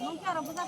Nunca, no puse a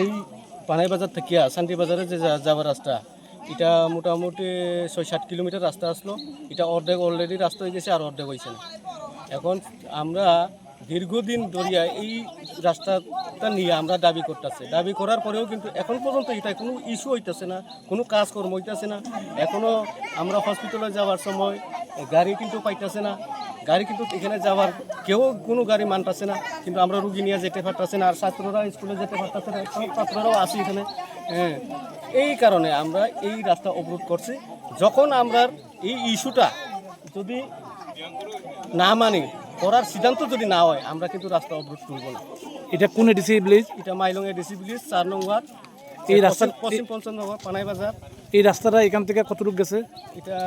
এই পানাই বাজার থেকে শান্তি বাজারে যে যা- যাবার রাস্তা, এটা মোটামুটি ছয় সাত কিলোমিটার রাস্তা আসলো। এটা অর্ধেক অলরেডি রাস্তা হয়ে গেছে আর অর্ধেক হয়েছে এখন আমরা দীর্ঘদিন ধরিয়া এই রাস্তাটা নিয়ে আমরা দাবি করতেছে। দাবি করার পরেও কিন্তু এখন পর্যন্ত এটা কোনো ইস্যু হইতেছে না, কোনো কাজকর্ম হইতেছে না। এখনও আমরা হসপিটালে যাওয়ার সময় গাড়ি কিন্তু পাইতেছে না। গাড়ি কিন্তু এখানে যাওয়ার কেউ কোনো গাড়ি মানতেছে না। কিন্তু আমরা রুগী নিয়ে যেতে পারতেছে না, আর ছাত্ররা স্কুলে যেতে পারতেছে না ছাত্ররাও আসি এখানে। হ্যাঁ এই কারণে আমরা এই রাস্তা অবরোধ করছি। যখন আমরা এই ইস্যুটা যদি না মানি করার সিদ্ধান্ত যদি না হয় আমরা কিন্তু রাস্তা অবরোধ করব না। এটা কোন এডিসি ভিলেজ এটা মাইলং এডিসি ব্রিজ চার নম্বর। এই রাস্তা পশ্চিম পঞ্চনগর পানাই বাজার। এই রাস্তাটা এখান থেকে কতটুকু গেছে? এটা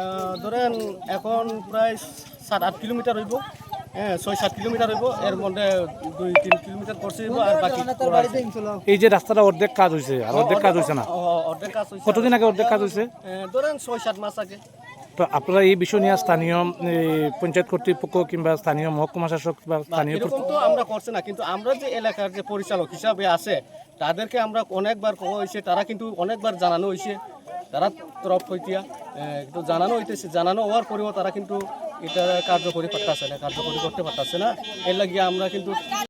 ধরেন এখন প্রায় সাত আট কিলোমিটার হইব। হ্যাঁ ছয় সাত কিলোমিটার হইব। এর মধ্যে দুই তিন কিলোমিটার করছে হইব আর বাকি এই যে রাস্তাটা অর্ধেক কাজ হয়েছে আর অর্ধেক কাজ হয়েছে না? অর্ধেক কাজ হয়েছে কতদিন আগে অর্ধেক কাজ হয়েছে ধরেন ছয় সাত মাস আগে। তো আপনারা এই বিষয় নিয়ে স্থানীয় পঞ্চায়েত কর্তৃপক্ষ কিংবা স্থানীয় মহকুমা শাসক বা স্থানীয় তো আমরা করছি না কিন্তু আমরা যে এলাকার যে পরিচালক হিসাবে আছে তাদেরকে আমরা অনেকবার কওয়া হয়েছে তারা কিন্তু অনেকবার জানানো হয়েছে তারা তরফ হইতিয়া কিন্তু জানানো হইতেছে জানানো হওয়ার পরেও তারা কিন্তু এটা কার্যকরী করতেছে না কার্যকরী করতে পারতেছে না। এর লাগিয়ে আমরা কিন্তু